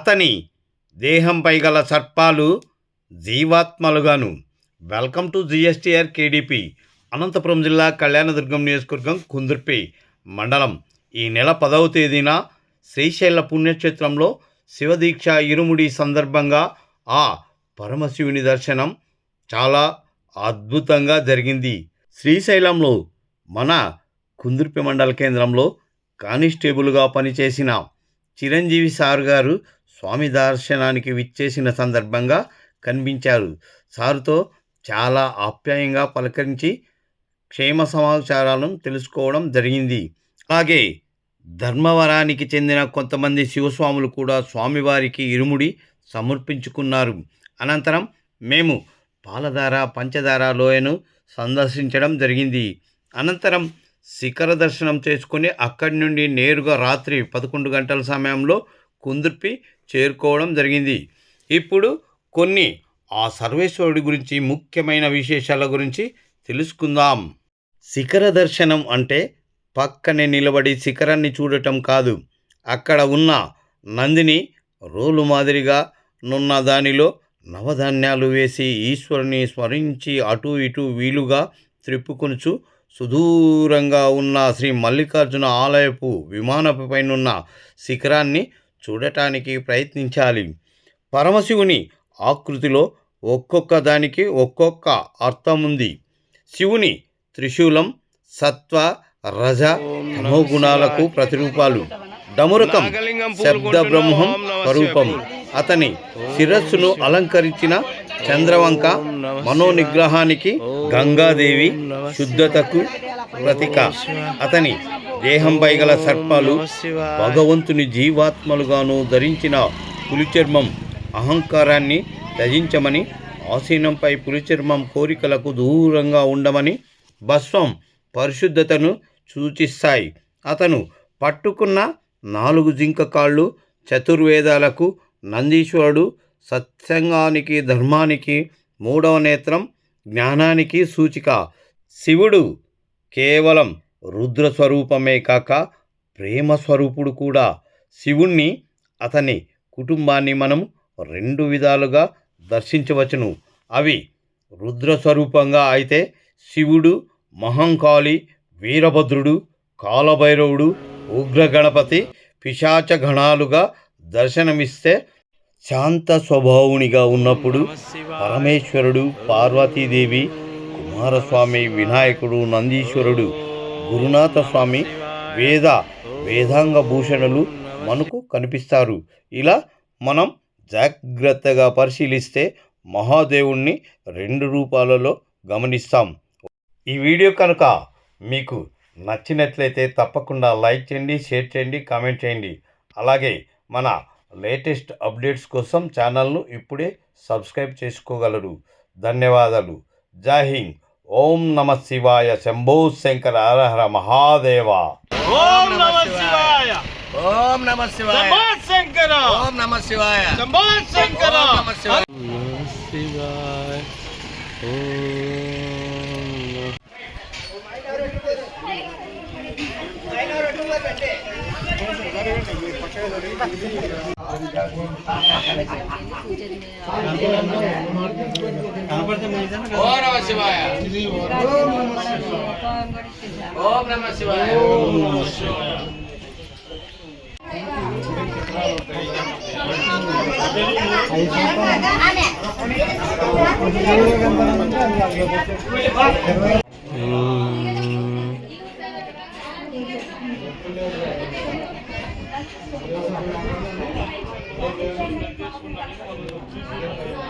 అతని దేహంపై గల సర్పాలు జీవాత్మలుగాను. వెల్కమ్ టు జిఎస్టీఆర్ కేడిపి అనంతపురం జిల్లా కళ్యాణదుర్గం నియోజకవర్గం కుందుర్పి మండలం. ఈ నెల పదవ తేదీన శ్రీశైల పుణ్యక్షేత్రంలో శివదీక్ష ఇరుముడి సందర్భంగా ఆ పరమశివుని దర్శనం చాలా అద్భుతంగా జరిగింది. శ్రీశైలంలో మన కుందుర్పి మండల కేంద్రంలో కానిస్టేబుల్గా పనిచేసిన చిరంజీవి సార్ గారు స్వామి దర్శనానికి విచ్చేసిన సందర్భంగా కనిపించారు. సారుతో చాలా ఆప్యాయంగా పలకరించి క్షేమ సమాచారాలను తెలుసుకోవడం జరిగింది. అలాగే ధర్మవరానికి చెందిన కొంతమంది శివస్వాములు కూడా స్వామివారికి ఇరుముడి సమర్పించుకున్నారు. అనంతరం మేము పాలధార పంచదార లోయను సందర్శించడం జరిగింది. అనంతరం శిఖర దర్శనం చేసుకుని అక్కడి నుండి నేరుగా రాత్రి పదకొండు గంటల సమయంలో కుందుర్పి చేరుకోవడం జరిగింది. ఇప్పుడు కొన్ని ఆ సర్వేశ్వరుడి గురించి ముఖ్యమైన విశేషాల గురించి తెలుసుకుందాం. శిఖర దర్శనం అంటే పక్కనే నిలబడి శిఖరాన్ని చూడటం కాదు. అక్కడ ఉన్న నందిని రోలు మాదిరిగా నున్న దానిలో నవధాన్యాలు వేసి ఈశ్వరుని స్మరించి అటు ఇటు వీలుగా త్రిప్పుకొనుచు సుదూరంగా ఉన్న శ్రీ మల్లికార్జున ఆలయపు విమానపు పైనున్న శిఖరాన్ని చూడటానికి ప్రయత్నించాలి. పరమశివుని ఆకృతిలో ఒక్కొక్క దానికి ఒక్కొక్క అర్థం ఉంది శివుని త్రిశూలం సత్వ రజ తమోగుణాలకు ప్రతిరూపాలు. డమురకం శబ్ద బ్రహ్మం స్వరూపం. అతని శిరస్సును అలంకరించిన చంద్రవంక మనోనిగ్రహానికి గంగాదేవి శుద్ధతకు ప్రతీక. అతని దేహంపై గల సర్పాలు భగవంతుని జీవాత్మలుగాను ధరించిన పులిచర్మం అహంకారాన్ని త్యజించమని ఆసీనంపై పులిచర్మం కోరికలకు దూరంగా ఉండమని భస్వం పరిశుద్ధతను సూచిస్తాయి. అతను పట్టుకున్న నాలుగు జింక కాళ్ళు చతుర్వేదాలకు నందీశ్వరుడు సత్సంగానికి ధర్మానికి మూడవ నేత్రం జ్ఞానానికి సూచిక. శివుడు కేవలం రుద్ర స్వరూపమే కాక ప్రేమ స్వరూపుడు కూడా. శివుణ్ణి అతని కుటుంబాన్ని మనం రెండు విధాలుగా దర్శించవచ్చును. అవి రుద్ర స్వరూపంగా అయితే శివుడు మహంకాళి వీరభద్రుడు కాలభైరవుడు ఉగ్రగణపతి పిశాచ గణాలుగా దర్శనమిస్తే శాంత స్వభావునిగా ఉన్నప్పుడు పరమేశ్వరుడు పార్వతీదేవి కుమారస్వామి వినాయకుడు నందీశ్వరుడు గురునాథ స్వామి వేద వేదాంగ భూషణులు మనకు కనిపిస్తారు. ఇలా మనం జాగ్రత్తగా పరిశీలిస్తే మహాదేవుణ్ణి రెండు రూపాలలో గమనిస్తాం. ఈ వీడియో కనుక మీకు నచ్చినట్లయితే తప్పకుండా లైక్ చేయండి షేర్ చేయండి కామెంట్ చేయండి. అలాగే మన లేటెస్ట్ అప్డేట్స్ కోసం ఛానల్ను ఇప్పుడే సబ్స్క్రైబ్ చేసుకోగలరు. ధన్యవాదాలు. జై హింద్. ఓం నమ శివాయ శంభో శంకర హర హర మహాదేవ ఓం నమ శివాయ ఓం నమ శివాయ శంభో శంకర ఓం నమ శివాయ శంభో శంకర ఓం నమ శివాయ ఓం నమ శివాయ ఓం నమ శివాయ చేసి గోదావరిలో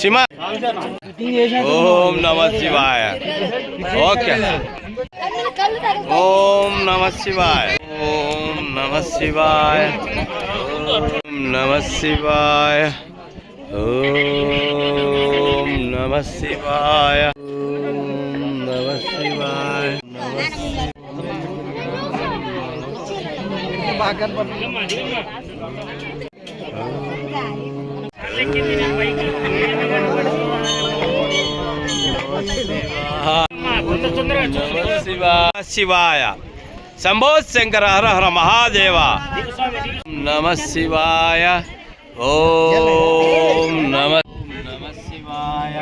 సిమా ఓం నమ శివాయ ఓకే ఓం నమ శివాయ ఓం నమ శివాయ ఓం నమ శివాయ ఓం నమ శివాయ నమ శివాయ శివాయ శంభో శంకర హర హర మహాదేవ నమ శివాయ ఓం నమ నమ శివాయ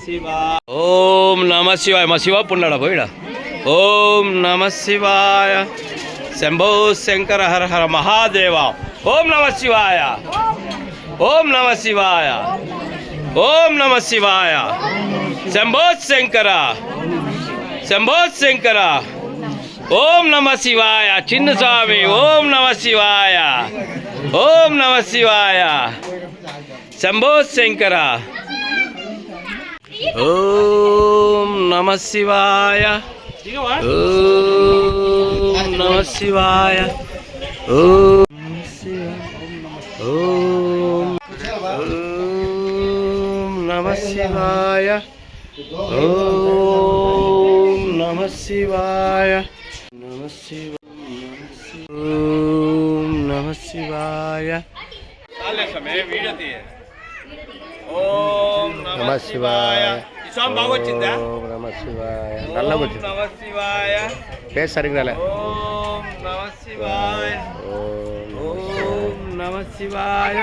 నమ శివాయ ఓం నమ శివాయ మా శివ పున్నాడా పోయిడా ఓం నమ శివాయ శంభో శంకర హర హర మహాదేవ ఓం నమ శివాయ ఓం నమ శివాయ ఓం నమ శివాయ శంభో శంకర శంభో శంకర ఓం నమ శివాయ చిన్న స్వామి ఓం నమ శివాయ ఓం నమ శివాయ శంభో శంకర ఓం నమ శివాయ. ఓం నమ శివాయ. ఓం ఓం నమ శివాయ. ఓం నమ శివాయ. నమ శివ ఓం నమ శివాయ ఓం నమ శివాయ. సాంగ్ బాగా వచ్చిందా? ఓం నమ శివాయ. నల్ల వచ్చింది. నమ శివాయ. పేరు సరిగ్గా. ఓం నమ శివాయ. ఓం ఓం నమ శివాయ.